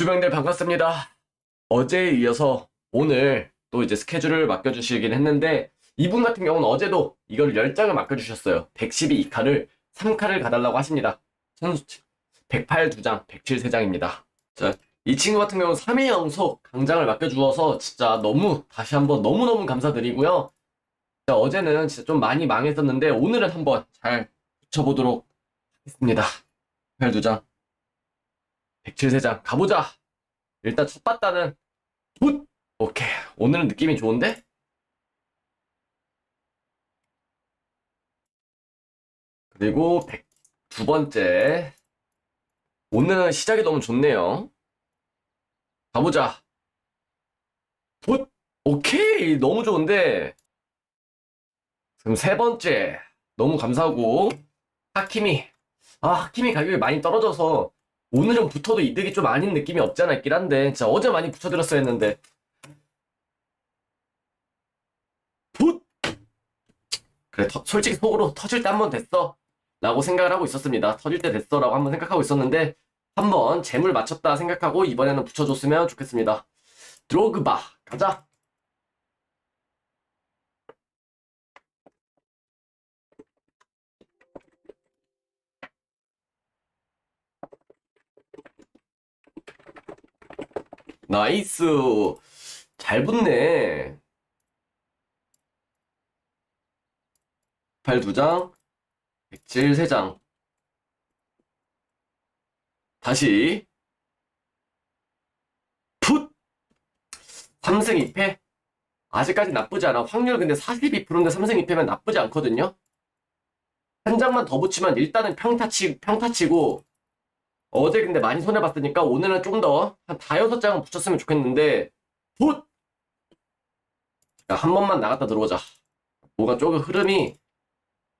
주병들 반갑습니다. 어제에 이어서 오늘 또 이제 스케줄을 맡겨주시긴 했는데 이분 같은 경우는 어제도 이걸 10장을 맡겨주셨어요. 112카를 3카를 가달라고 하십니다. 선수치 108 2장, 107 3장입니다. 자, 이 친구 같은 경우는 3회 연속 강장을 맡겨주어서 진짜 너무 다시 한번 너무너무 감사드리고요. 자, 어제는 진짜 좀 많이 망했었는데 오늘은 한번 잘 붙여보도록 하겠습니다. 108 2장, 107 3장 가보자. 일단 첫 바다는 굿! 오케이. 오늘은 느낌이 좋은데? 그리고 100, 두 번째. 오늘은 시작이 너무 좋네요. 가보자. 굿! 오케이. 너무 좋은데. 그럼 세 번째. 너무 감사하고. 하키미. 아, 하키미 가격이 많이 떨어져서 오늘은 붙어도 이득이 좀 아닌 느낌이 없지 않아 있긴 한데. 진짜 어제 많이 붙여드렸어야 했는데. 붓! 그래 터- 솔직히 속으로 터질 때 한 번 됐어. 라고 생각을 하고 있었습니다. 터질 때 됐어 라고 한 번 생각하고 있었는데 한번 재물 맞췄다 생각하고 이번에는 붙여줬으면 좋겠습니다. 드로그바. 가자 나이스. 잘 붙네. 8 2장 107 3장. 다시. 풋! 3승 2패. 아직까지 나쁘지 않아. 확률 근데 42%인데 3승 2패면 나쁘지 않거든요? 한 장만 더 붙이면 일단은 평타치, 평타치고 어제 근데 많이 손해봤으니까 오늘은 좀 더 한 다여섯 장은 붙였으면 좋겠는데 붓! 야, 한 번만 나갔다 들어오자. 뭐가 조금 흐름이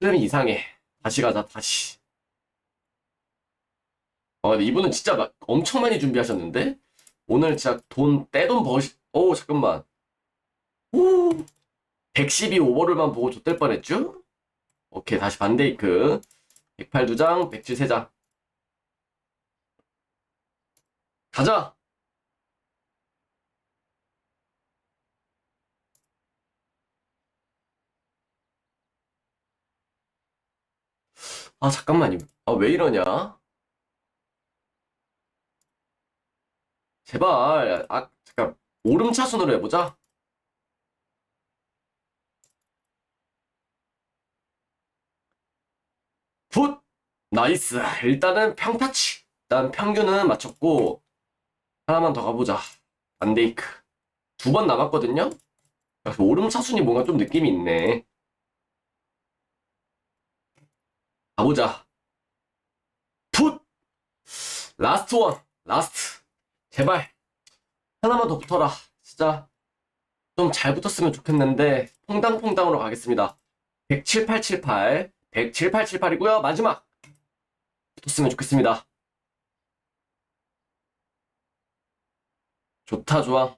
흐름이 이상해. 다시 가자 다시. 어 이분은 진짜 막 엄청 많이 준비하셨는데? 오늘 진짜 돈 떼돈 버시 오 잠깐만. 오 112 오버롤만 보고 좆될 뻔했죠? 오케이 다시 반데이크. 108 2장 107 3장 가자. 아, 잠깐만. 아, 왜 이러냐? 제발. 아, 잠깐. 오름차순으로 해보자. 풋! 나이스. 일단은 평타치. 일단 평균은 맞췄고, 하나만 더 가보자. 반데이크. 두 번 남았거든요? 오름차순이 뭔가 좀 느낌이 있네. 가보자. 풋! 라스트 원. 라스트. 제발. 하나만 더 붙어라. 진짜. 좀 잘 붙었으면 좋겠는데, 퐁당퐁당으로 가겠습니다. 107,878. 107,878이고요. 마지막. 붙었으면 좋겠습니다. 좋다, 좋아.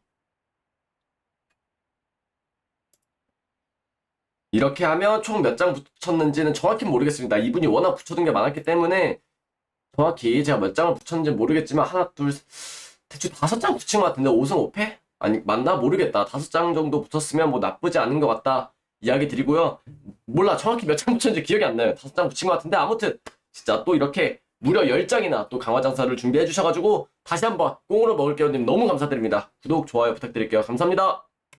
이렇게 하면 총 몇 장 붙였는지는 정확히 모르겠습니다. 이분이 워낙 붙여둔 게 많았기 때문에 정확히 제가 몇 장을 붙였는지 모르겠지만 하나, 둘, 셋, 대충 다섯 장 붙인 것 같은데 5승 5패? 아니 맞나 모르겠다. 다섯 장 정도 붙었으면 뭐 나쁘지 않은 것 같다 이야기 드리고요. 몰라 정확히 몇 장 붙였는지 기억이 안 나요. 다섯 장 붙인 것 같은데 아무튼 진짜 또 이렇게 무려 10장이나 또 강화장사를 준비해 주셔가지고 다시 한번 꽁으로 먹을게요 님 너무 감사드립니다. 구독, 좋아요 부탁드릴게요. 감사합니다.